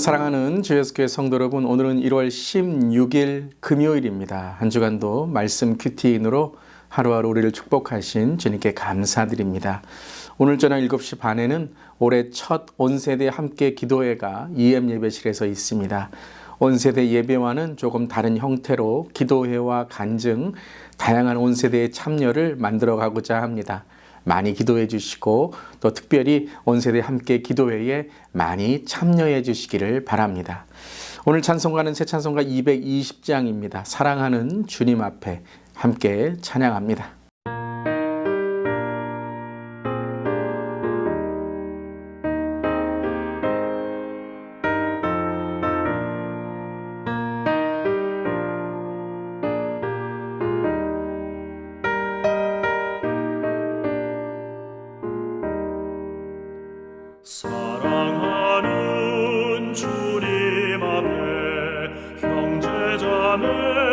사랑하는 주 예수교회 성도 여러분, 오늘은 1월 16일 금요일입니다. 한 주간도 말씀 큐티인으로 하루하루 우리를 축복하신 주님께 감사드립니다. 오늘 저녁 7시 반에는 올해 첫 온세대 함께 기도회가 EM 예배실에서 있습니다. 온세대 예배와는 조금 다른 형태로 기도회와 간증, 다양한 온세대의 참여를 만들어 가고자 합니다. 많이 기도해 주시고 또 특별히 온 세대 함께 기도회에 많이 참여해 주시기를 바랍니다. 오늘 찬송가는 새 찬송가 220장입니다. 사랑하는 주님 앞에 함께 찬양합니다. 형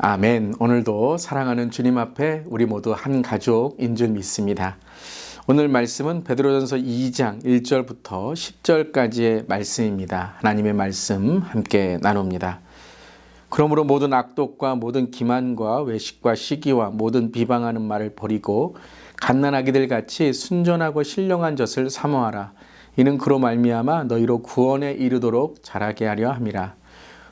아멘. 오늘도 사랑하는 주님 앞에 우리 모두 한 가족인 줄 믿습니다. 오늘 말씀은 베드로전서 2장 1절부터 10절까지의 말씀입니다. 하나님의 말씀 함께 나눕니다. 그러므로 모든 악독과 모든 기만과 외식과 시기와 모든 비방하는 말을 버리고 갓난아기들 같이 순전하고 신령한 젖을 사모하라. 이는 그로 말미암아 너희로 구원에 이르도록 자라게 하려 함이라.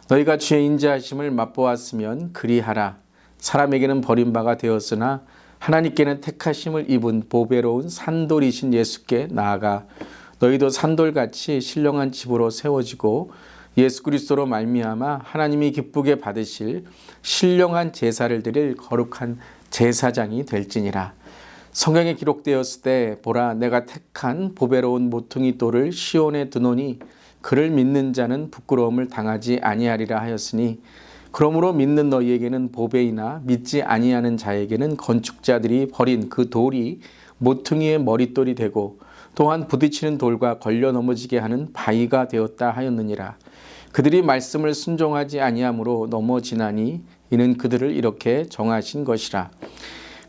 너희가 주의 인자하심을 맛보았으면 그리하라. 사람에게는 버림바가 되었으나 하나님께는 택하심을 입은 보배로운 산돌이신 예수께 나아가 너희도 산돌같이 신령한 집으로 세워지고 예수 그리스도로 말미암아 하나님이 기쁘게 받으실 신령한 제사를 드릴 거룩한 제사장이 될지니라. 성경에 기록되었을 때 보라 내가 택한 보배로운 모퉁이 돌을 시온에 드노니 그를 믿는 자는 부끄러움을 당하지 아니하리라 하였으니 그러므로 믿는 너희에게는 보배이나 믿지 아니하는 자에게는 건축자들이 버린 그 돌이 모퉁이의 머릿돌이 되고 또한 부딪히는 돌과 걸려 넘어지게 하는 바위가 되었다 하였느니라. 그들이 말씀을 순종하지 아니함으로 넘어지나니 이는 그들을 이렇게 정하신 것이라.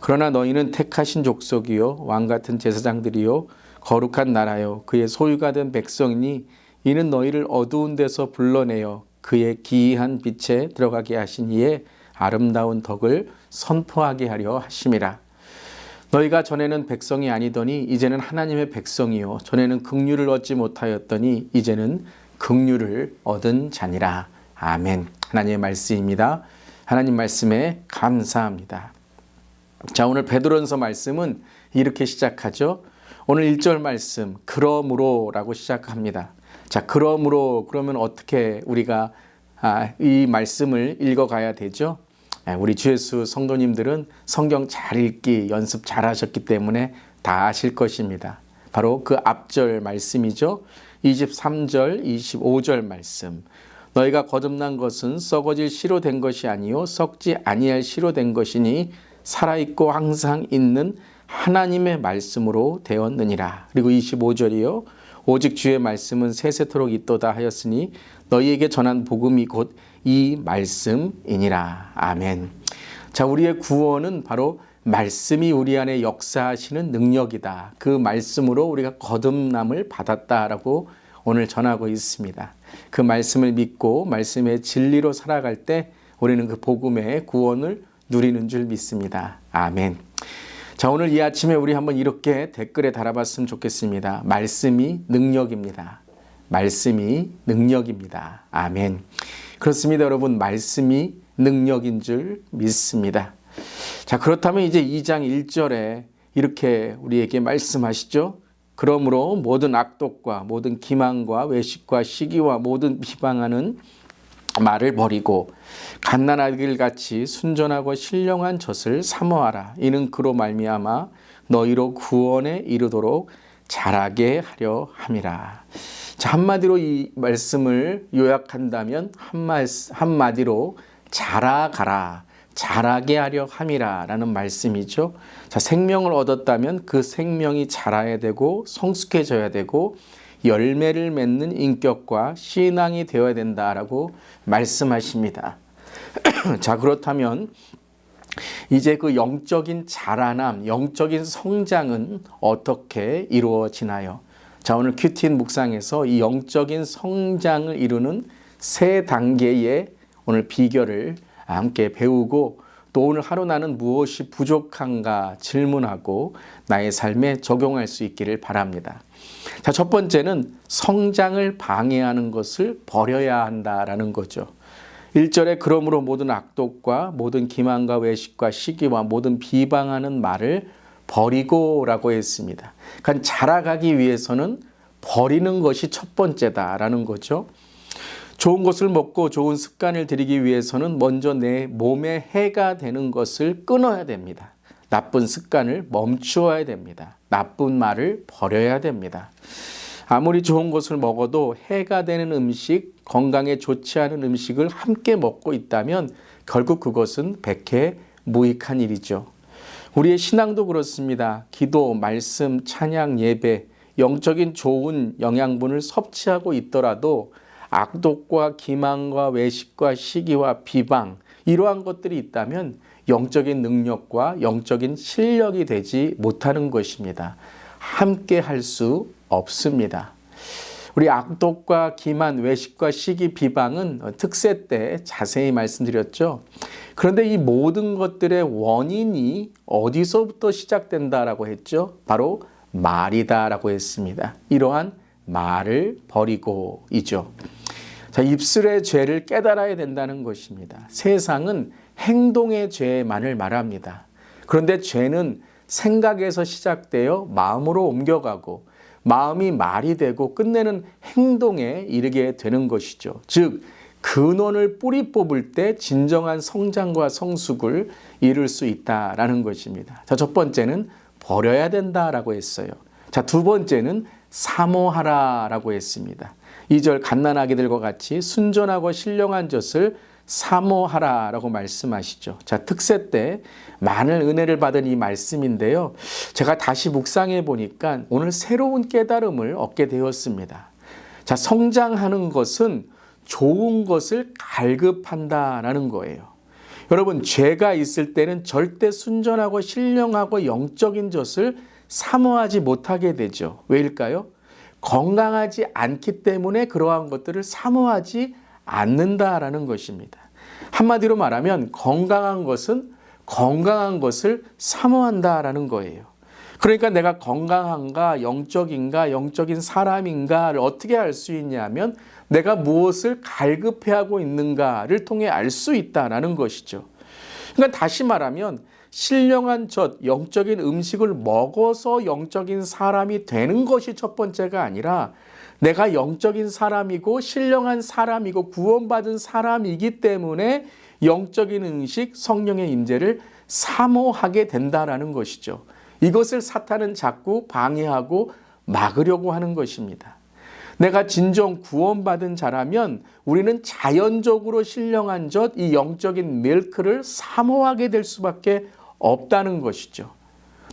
그러나 너희는 택하신 족속이요 왕 같은 제사장들이요 거룩한 나라요 그의 소유가 된 백성이니 이는 너희를 어두운 데서 불러내어 그의 기이한 빛에 들어가게 하신 이의 아름다운 덕을 선포하게 하려 하심이라. 너희가 전에는 백성이 아니더니 이제는 하나님의 백성이요 전에는 긍휼을 얻지 못하였더니 이제는 긍휼을 얻은 자니라. 아멘. 하나님의 말씀입니다. 하나님 말씀에 감사합니다. 자, 오늘 베드로전서 말씀은 이렇게 시작하죠. 오늘 1절 말씀 그러므로라고 시작합니다. 자, 그러므로 그러면 어떻게 우리가 아, 이 말씀을 읽어 가야 되죠? 아, 우리 주 예수 성도님들은 성경 잘 읽기 연습 잘 하셨기 때문에 다 아실 것입니다. 바로 그 앞절 말씀이죠. 23절, 25절 말씀. 너희가 거듭난 것은 썩어질 씨로 된 것이 아니요 썩지 아니할 씨로 된 것이니 살아 있고 항상 있는 하나님의 말씀으로 되었느니라. 그리고 25절이요. 오직 주의 말씀은 세세토록 있도다 하였으니 너희에게 전한 복음이 곧 이 말씀이니라. 아멘. 자, 우리의 구원은 바로 말씀이 우리 안에 역사하시는 능력이다. 그 말씀으로 우리가 거듭남을 받았다라고 오늘 전하고 있습니다. 그 말씀을 믿고 말씀의 진리로 살아갈 때 우리는 그 복음의 구원을 누리는 줄 믿습니다. 아멘. 자, 오늘 이 아침에 우리 한번 이렇게 댓글에 달아봤으면 좋겠습니다. 말씀이 능력입니다. 말씀이 능력입니다. 아멘. 그렇습니다, 여러분. 말씀이 능력인 줄 믿습니다. 자, 그렇다면 이제 2장 1절에 이렇게 우리에게 말씀하시죠. 그러므로 모든 악독과 모든 기만과 외식과 시기와 모든 비방하는 말을 버리고 갓난아기를 같이 순전하고 신령한 젖을 사모하라. 이는 그로 말미암아 너희로 구원에 이르도록 자라게 하려 함이라. 자, 한마디로 이 말씀을 요약한다면 한마, 한마디로 자라가라. 자라게 하려 함이라라는 말씀이죠. 자, 생명을 얻었다면 그 생명이 자라야 되고 성숙해져야 되고 열매를 맺는 인격과 신앙이 되어야 된다라고 말씀하십니다. 자, 그렇다면 이제 그 영적인 자라남, 영적인 성장은 어떻게 이루어지나요? 자, 오늘 큐틴 묵상에서 이 영적인 성장을 이루는 세 단계의 오늘 비결을 함께 배우고 또 오늘 하루 나는 무엇이 부족한가 질문하고 나의 삶에 적용할 수 있기를 바랍니다. 자, 첫 번째는 성장을 방해하는 것을 버려야 한다라는 거죠. 1절에 그러므로 모든 악독과 모든 기만과 외식과 시기와 모든 비방하는 말을 버리고라고 했습니다. 그러니까 자라가기 위해서는 버리는 것이 첫 번째다라는 거죠. 좋은 것을 먹고 좋은 습관을 들이기 위해서는 먼저 내 몸에 해가 되는 것을 끊어야 됩니다. 나쁜 습관을 멈추어야 됩니다. 나쁜 말을 버려야 됩니다. 아무리 좋은 것을 먹어도 해가 되는 음식, 건강에 좋지 않은 음식을 함께 먹고 있다면 결국 그것은 백해 무익한 일이죠. 우리의 신앙도 그렇습니다. 기도, 말씀, 찬양, 예배, 영적인 좋은 영양분을 섭취하고 있더라도 악독과 기만과 외식과 시기와 비방 이러한 것들이 있다면 영적인 능력과 영적인 실력이 되지 못하는 것입니다. 함께 할 수 없습니다. 우리 악독과 기만, 외식과 시기, 비방은 특세 때 자세히 말씀드렸죠. 그런데 이 모든 것들의 원인이 어디서부터 시작된다라고 했죠? 바로 말이다라고 했습니다. 이러한 말을 버리고이죠. 자, 입술의 죄를 깨달아야 된다는 것입니다. 세상은 행동의 죄만을 말합니다. 그런데 죄는 생각에서 시작되어 마음으로 옮겨가고 마음이 말이 되고 끝내는 행동에 이르게 되는 것이죠. 즉, 근원을 뿌리 뽑을 때 진정한 성장과 성숙을 이룰 수 있다라는 것입니다. 자, 첫 번째는 버려야 된다라고 했어요. 자, 두 번째는 사모하라라고 했습니다. 2절 갓난아기들과 같이 순전하고 신령한 젖을 사모하라라고 말씀하시죠. 자, 특세 때 많은 은혜를 받은 이 말씀인데요. 제가 다시 묵상해 보니까 오늘 새로운 깨달음을 얻게 되었습니다. 자, 성장하는 것은 좋은 것을 갈급한다라는 거예요. 여러분, 죄가 있을 때는 절대 순전하고 신령하고 영적인 젖을 사모하지 못하게 되죠. 왜일까요? 건강하지 않기 때문에 그러한 것들을 사모하지 않는다라는 것입니다. 한마디로 말하면 건강한 것은 건강한 것을 사모한다라는 거예요. 그러니까 내가 건강한가, 영적인가, 영적인 사람인가를 어떻게 알 수 있냐면 내가 무엇을 갈급해하고 있는가를 통해 알 수 있다라는 것이죠. 그러니까 다시 말하면 신령한 젖, 영적인 음식을 먹어서 영적인 사람이 되는 것이 첫 번째가 아니라 내가 영적인 사람이고 신령한 사람이고 구원받은 사람이기 때문에 영적인 음식, 성령의 임재를 사모하게 된다라는 것이죠. 이것을 사탄은 자꾸 방해하고 막으려고 하는 것입니다. 내가 진정 구원받은 자라면 우리는 자연적으로 신령한 젖, 이 영적인 밀크를 사모하게 될 수밖에 없다는 것이죠.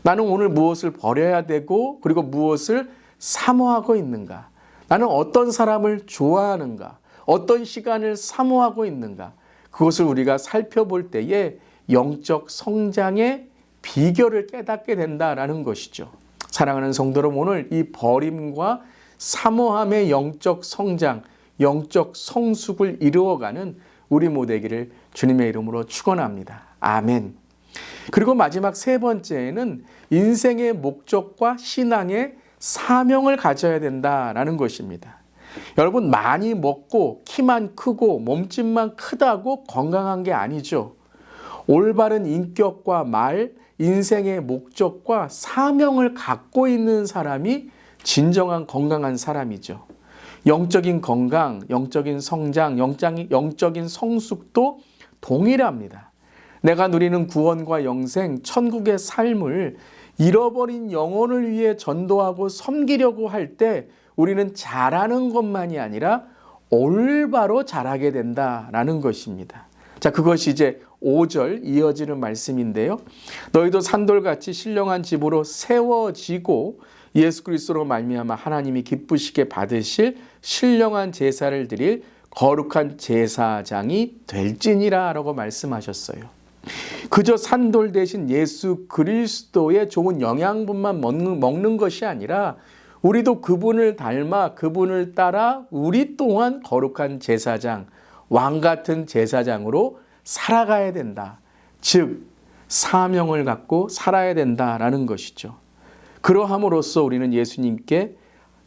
나는 오늘 무엇을 버려야 되고 그리고 무엇을 사모하고 있는가? 나는 어떤 사람을 좋아하는가? 어떤 시간을 사모하고 있는가? 그것을 우리가 살펴볼 때에 영적 성장의 비결을 깨닫게 된다라는 것이죠. 사랑하는 성도 여러분, 오늘 이 버림과 사모함의 영적 성장, 영적 성숙을 이루어가는 우리 모두에게를 주님의 이름으로 축원합니다. 아멘. 그리고 마지막 세 번째는 인생의 목적과 신앙의 사명을 가져야 된다라는 것입니다. 여러분 많이 먹고 키만 크고 몸집만 크다고 건강한 게 아니죠. 올바른 인격과 말, 인생의 목적과 사명을 갖고 있는 사람이 진정한 건강한 사람이죠. 영적인 건강, 영적인 성장, 영적인 성숙도 동일합니다. 내가 누리는 구원과 영생, 천국의 삶을 잃어버린 영혼을 위해 전도하고 섬기려고 할 때 우리는 잘하는 것만이 아니라 올바로 잘하게 된다라는 것입니다. 자, 그것이 이제 5절 이어지는 말씀인데요. 너희도 산돌같이 신령한 집으로 세워지고 예수 그리스도로 말미암아 하나님이 기쁘시게 받으실 신령한 제사를 드릴 거룩한 제사장이 될지니라라고 말씀하셨어요. 그저 산돌 대신 예수 그리스도의 좋은 영양분만 먹는, 먹는 것이 아니라 우리도 그분을 닮아 그분을 따라 우리 또한 거룩한 제사장, 왕 같은 제사장으로 살아가야 된다. 즉, 사명을 갖고 살아야 된다라는 것이죠. 그러함으로써 우리는 예수님께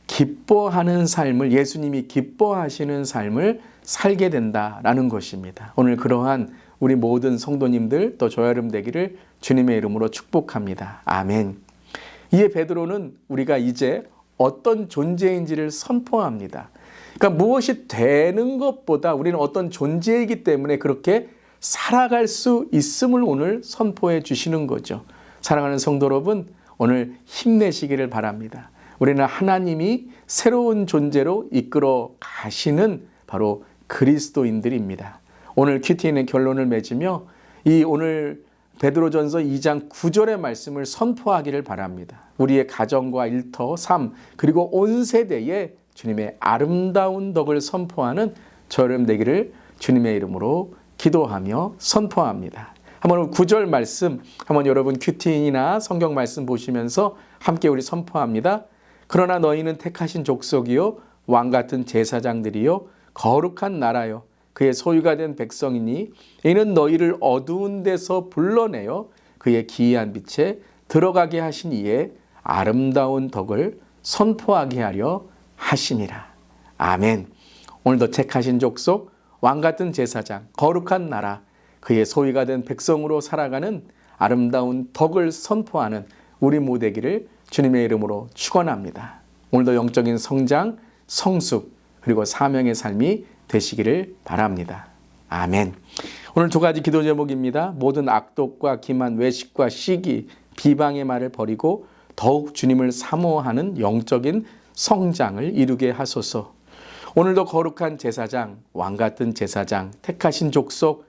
기뻐하는 삶을, 예수님이 기뻐하시는 삶을 살게 된다라는 것입니다. 오늘 그러한 우리 모든 성도님들 또 저여름 되기를 주님의 이름으로 축복합니다. 아멘. 이에 베드로는 우리가 이제 어떤 존재인지를 선포합니다. 그러니까 무엇이 되는 것보다 우리는 어떤 존재이기 때문에 그렇게 살아갈 수 있음을 오늘 선포해 주시는 거죠. 사랑하는 성도 여러분, 오늘 힘내시기를 바랍니다. 우리는 하나님이 새로운 존재로 이끌어 가시는 바로 그리스도인들입니다. 오늘 큐티인의 결론을 맺으며 이 오늘 베드로전서 2장 9절의 말씀을 선포하기를 바랍니다. 우리의 가정과 일터, 삶 그리고 온 세대에 주님의 아름다운 덕을 선포하는 저렴 되기를 주님의 이름으로 기도하며 선포합니다. 한번 9절 말씀 한번 여러분 큐티인이나 성경 말씀 보시면서 함께 우리 선포합니다. 그러나 너희는 택하신 족속이요 왕 같은 제사장들이요 거룩한 나라요 그의 소유가 된 백성이니 이는 너희를 어두운 데서 불러내어 그의 기이한 빛에 들어가게 하신 이의 아름다운 덕을 선포하게 하려 하심이라. 아멘. 오늘도 택하신 족속, 왕 같은 제사장, 거룩한 나라, 그의 소유가 된 백성으로 살아가는 아름다운 덕을 선포하는 우리 모되기를 주님의 이름으로 축원합니다. 오늘도 영적인 성장, 성숙 그리고 사명의 삶이 되시기를 바랍니다. 아멘. 오늘 두 가지 기도 제목입니다. 모든 악독과 기만, 외식과 시기, 비방의 말을 버리고 더욱 주님을 사모하는 영적인 성장을 이루게 하소서. 오늘도 거룩한 제사장, 왕 같은 제사장, 택하신 족속,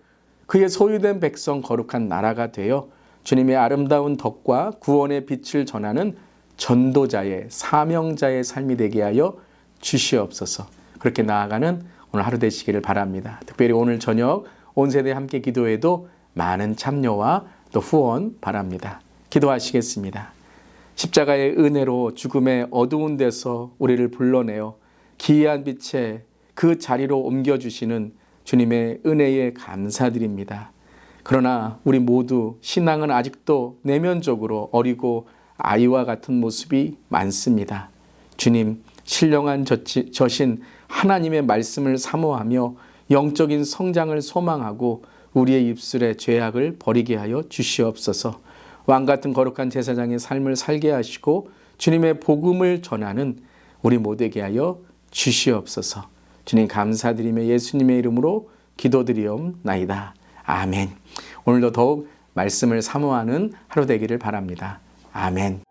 그의 소유된 백성 거룩한 나라가 되어 주님의 아름다운 덕과 구원의 빛을 전하는 전도자의 사명자의 삶이 되게 하여 주시옵소서. 그렇게 나아가는 오늘 하루 되시기를 바랍니다. 특별히 오늘 저녁 온 세대 함께 기도해도 많은 참여와 또 후원 바랍니다. 기도하시겠습니다. 십자가의 은혜로 죽음의 어두운 데서 우리를 불러내어 기이한 빛에 그 자리로 옮겨주시는 주님의 은혜에 감사드립니다. 그러나 우리 모두 신앙은 아직도 내면적으로 어리고 아이와 같은 모습이 많습니다. 주님, 신령한 저신 하나님의 말씀을 사모하며 영적인 성장을 소망하고 우리의 입술의 죄악을 버리게 하여 주시옵소서. 왕 같은 거룩한 제사장의 삶을 살게 하시고 주님의 복음을 전하는 우리 모두에게 하여 주시옵소서. 주님 감사드리며 예수님의 이름으로 기도드리옵나이다. 아멘. 오늘도 더욱 말씀을 사모하는 하루 되기를 바랍니다. 아멘.